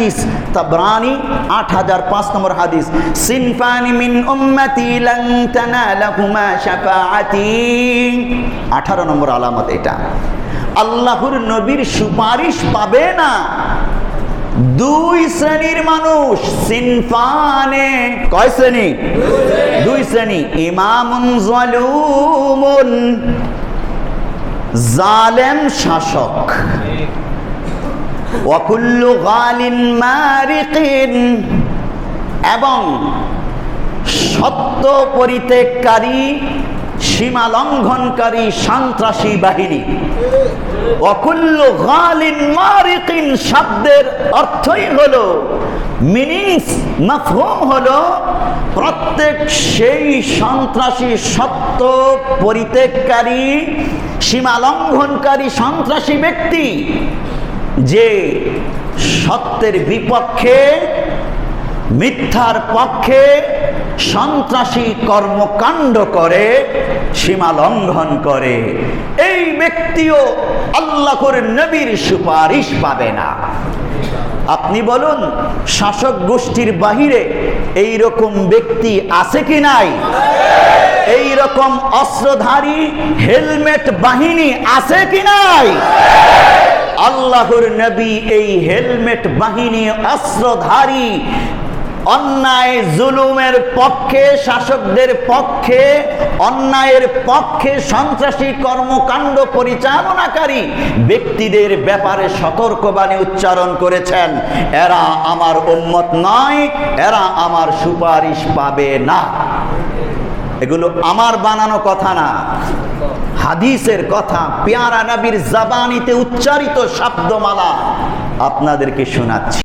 হাদিস, তাবরানি আট হাজার পাঁচ নম্বর হাদিস, সিনফানি মিন উম্মতি লান তানালাহুমা শাফাআতি। আঠারো নম্বর আলামত এটা। আল্লাহর নবীর সুপারিশ পাবে না। দুই শ্রেণির মানুষ, সিনফানে কয় শ্রেণি? দুই শ্রেণি। ইমামুন জালুমুন, জালেম শাসক। এবং সত্য পরিত্যাগকারী সীমা লঙ্ঘনকারী সন্ত্রাসী বাহিনী। অকুল্ল গালিন মারিকিন শব্দের অর্থই হলো, মিনিংস মাফহুম হলো, প্রত্যেক সেই সন্ত্রাসী সত্য পরিত্যাগকারী সীমা লঙ্ঘনকারী সন্ত্রাসী ব্যক্তি যে সত্যের বিপক্ষে, মিথ্যার পক্ষে সন্ত্রাসী কর্মকাণ্ড করে, সীমা লঙ্ঘন করে। এই ব্যক্তিও আল্লাহর নবীর সুপারিশ পাবে না। আপনি বলুন, শাসক গোষ্ঠীর বাহিরে এই রকম ব্যক্তি আছে কি নাই? এই রকম অস্ত্রধারী, হেলমেট বাহিনী আছে কি নাই? আল্লাহর নবী এই হেলমেট বাহিনী অস্ত্রধারী, অন্যায় জুলুমের পক্ষে, শাসকদের পক্ষে, অন্যায়ের পক্ষে সন্ত্রাসী কর্মকাণ্ড পরিচালনাকারী ব্যক্তিদের ব্যাপারে সতর্কবাণী উচ্চারণ করেছেন। এরা আমার উন্মত নয়, এরা আমার সুপারিশ পাবে না। এগুলো আমার বানানো কথা না। হাদিসের কথা পেয়ারা নবীর জাবানিতে উচ্চারিত শব্দমালা আপনাদেরকে শোনাচ্ছি।